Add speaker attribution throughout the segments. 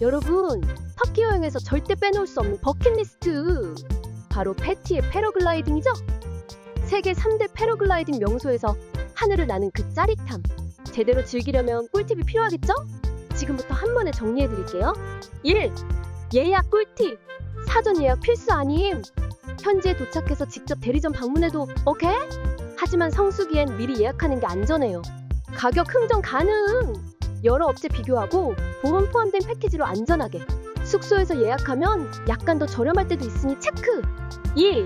Speaker 1: 여러분, 터키 여행에서 절대 빼놓을 수 없는 버킷리스트. 바로 패티의 패러글라이딩이죠? 세계 3대 패러글라이딩 명소에서 하늘을 나는 그 짜릿함. 제대로 즐기려면 꿀팁이 필요하겠죠? 지금부터 한 번에 정리해 드릴게요. 1. 예약 꿀팁. 사전 예약 필수 아님. 현지에 도착해서 직접 대리점 방문해도 오케이? 하지만 성수기엔 미리 예약하는 게 안전해요. 가격 흥정 가능. 여러 업체 비교하고 보험 포함된 패키지로 안전하게. 숙소에서 예약하면 약간 더 저렴할 때도 있으니 체크. 2.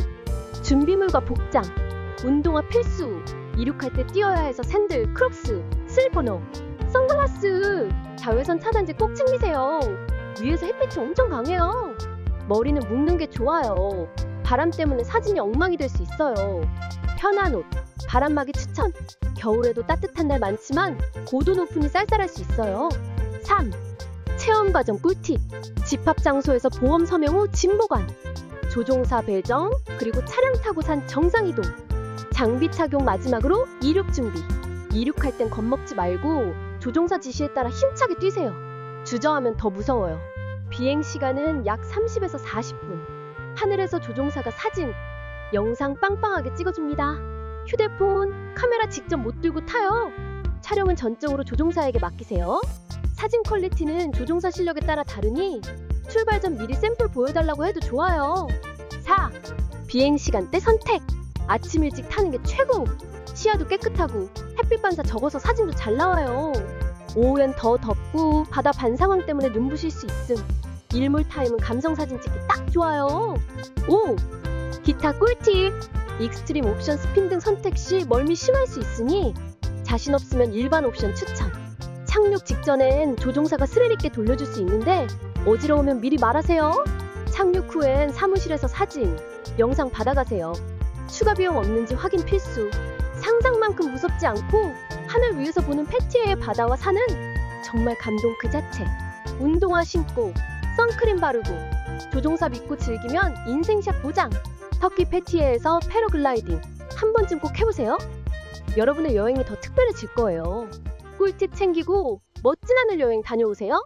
Speaker 1: 준비물과 복장. 운동화 필수. 이륙할 때 뛰어야 해서 샌들, 크록스, 슬리퍼너, 선글라스. 자외선 차단제 꼭 챙기세요. 위에서 햇빛이 엄청 강해요. 머리는 묶는 게 좋아요. 바람 때문에 사진이 엉망이 될 수 있어요. 편한 옷, 바람막이 추천. 겨울에도 따뜻한 날 많지만 고도 높으니 쌀쌀할 수 있어요. 3. 체험 과정 꿀팁. 집합 장소에서 보험 서명 후짐 보관. 조종사 배정, 그리고 차량 타고 산 정상 이동. 장비 착용 마지막으로 이륙 준비. 이륙할 땐 겁먹지 말고 조종사 지시에 따라 힘차게 뛰세요. 주저하면 더 무서워요. 비행 시간은 약 30에서 40분. 하늘에서 조종사가 사진, 영상 빵빵하게 찍어줍니다. 휴대폰, 카메라 직접 못 들고 타요. 촬영은 전적으로 조종사에게 맡기세요. 사진 퀄리티는 조종사 실력에 따라 다르니 출발 전 미리 샘플 보여달라고 해도 좋아요. 4. 비행 시간대 선택. 아침 일찍 타는 게 최고. 시야도 깨끗하고 햇빛 반사 적어서 사진도 잘 나와요. 오후엔 더 덥고 바다 반 상황 때문에 눈부실 수 있음. 일몰 타임은 감성 사진 찍기 딱 좋아요. 5. 기타 꿀팁. 익스트림 옵션 스핀 등 선택 시 멀미 심할 수 있으니 자신 없으면 일반 옵션 추천. 착륙 직전엔 조종사가 스릴 있게 돌려줄 수 있는데 어지러우면 미리 말하세요. 착륙 후엔 사무실에서 사진, 영상 받아가세요. 추가 비용 없는지 확인 필수. 상상만큼 무섭지 않고 하늘 위에서 보는 패티의 바다와 산은 정말 감동 그 자체. 운동화 신고, 선크림 바르고, 조종사 믿고 즐기면 인생샷 보장. 터키 패티에에서 패러글라이딩 한 번쯤 꼭 해보세요. 여러분의 여행이 더 특별해질 거예요. 꿀팁 챙기고 멋진 하늘 여행 다녀오세요.